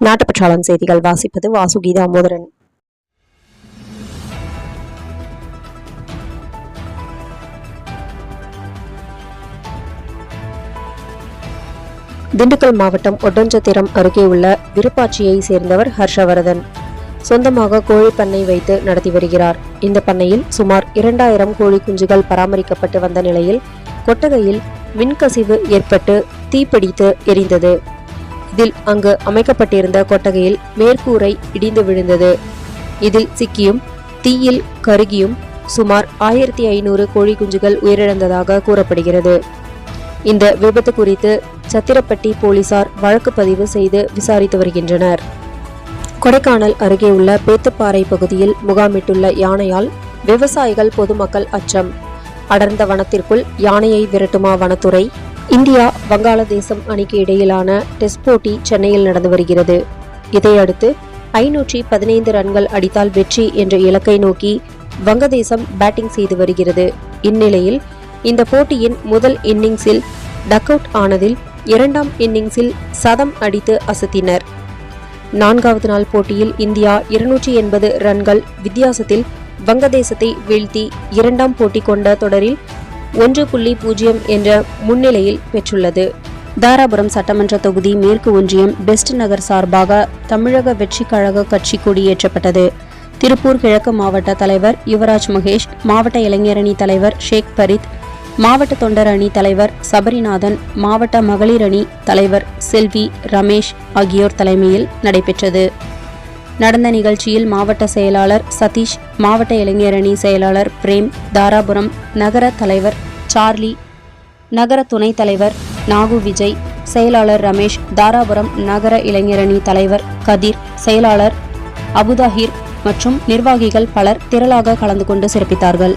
நாட்டுப்பற்றாளன் செய்திகள் வாசிப்பது வாசுகி தாமோதரன் திண்டுக்கல் மாவட்டம் ஒட்டஞ்சத்திரம் அருகே உள்ள விருப்பாட்சியை சேர்ந்தவர் ஹர்ஷவர்தன். சொந்தமாக கோழி பண்ணை வைத்து நடத்தி வருகிறார். இந்த பண்ணையில் சுமார் இரண்டாயிரம் கோழி குஞ்சுகள் பராமரிக்கப்பட்டு வந்த நிலையில் கொட்டகையில் மின்கசிவு ஏற்பட்டு தீப்பிடித்து எரிந்தது. இதில் அங்கு அமைக்கப்பட்டிருந்த கொட்டகையில் மேற்கூரை இடிந்து விழுந்தது. இதில் சிக்கியும் தீயில் கருகியும் சுமார் ஆயிரத்தி ஐநூறு கோழி குஞ்சுகள் உயிரிழந்ததாக கூறப்படுகிறது. இந்த விபத்து குறித்து சத்திரப்பட்டி போலீசார் வழக்கு பதிவு செய்து விசாரித்து வருகின்றனர். கொடைக்கானல் அருகே உள்ள பேத்துப்பாறை பகுதியில் முகாமிட்டுள்ள யானையால் விவசாயிகள் பொதுமக்கள் அச்சம். அடர்ந்த வனத்திற்குள் யானையை விரட்டுமா வனத்துறை? இந்தியா வங்காளதேசம் அணிக்கு இடையிலான டெஸ்ட் போட்டி சென்னையில் நடந்து வருகிறது. இதையடுத்து ஐநூற்றி பதினைந்து ரன்கள் அடித்தால் வெற்றி என்ற இலக்கை நோக்கி வங்கதேசம் பேட்டிங் செய்து வருகிறது. இந்நிலையில் இந்த போட்டியின் முதல் இன்னிங்ஸில் டக் அவுட் ஆனதில் இரண்டாம் இன்னிங்ஸில் சதம் அடித்து அசத்தினர். நான்காவது நாள் போட்டியில் இந்தியா இருநூற்றி எண்பது ரன்கள் வித்தியாசத்தில் வங்கதேசத்தை வீழ்த்தி இரண்டாம் போட்டி கொண்ட தொடரில் ஒன்று புள்ளி பூஜ்ஜியம் என்ற முன்னிலையில் பெற்றுள்ளது. தாராபுரம் சட்டமன்ற தொகுதி மேற்கு ஒன்றியம் பெஸ்ட் நகர் சார்பாக தமிழக வெற்றி கழக கட்சி கொடியேற்றப்பட்டது. திருப்பூர் கிழக்கு மாவட்ட தலைவர் யுவராஜ் மகேஷ் மாவட்ட இளைஞரணி தலைவர் ஷேக் பரித் மாவட்ட தொண்டர் அணி தலைவர் சபரிநாதன் மாவட்ட மகளிர் அணி தலைவர் செல்வி ரமேஷ் ஆகியோர் தலைமையில் நடைபெற்றது. நடந்த நிகழ்ச்சியில் மாவட்ட செயலாளர் சதீஷ் மாவட்ட இளைஞரணி செயலாளர் பிரேம் தாராபுரம் நகர தலைவர் சார்லி நகர துணைத் தலைவர் நாகு விஜய் செயலாளர் ரமேஷ் தாராபுரம் நகர இளைஞரணி தலைவர் கதிர் செயலாளர் அபுதாஹிர் மற்றும் நிர்வாகிகள் பலர் திரளாக கலந்து கொண்டு சிறப்பித்தார்கள்.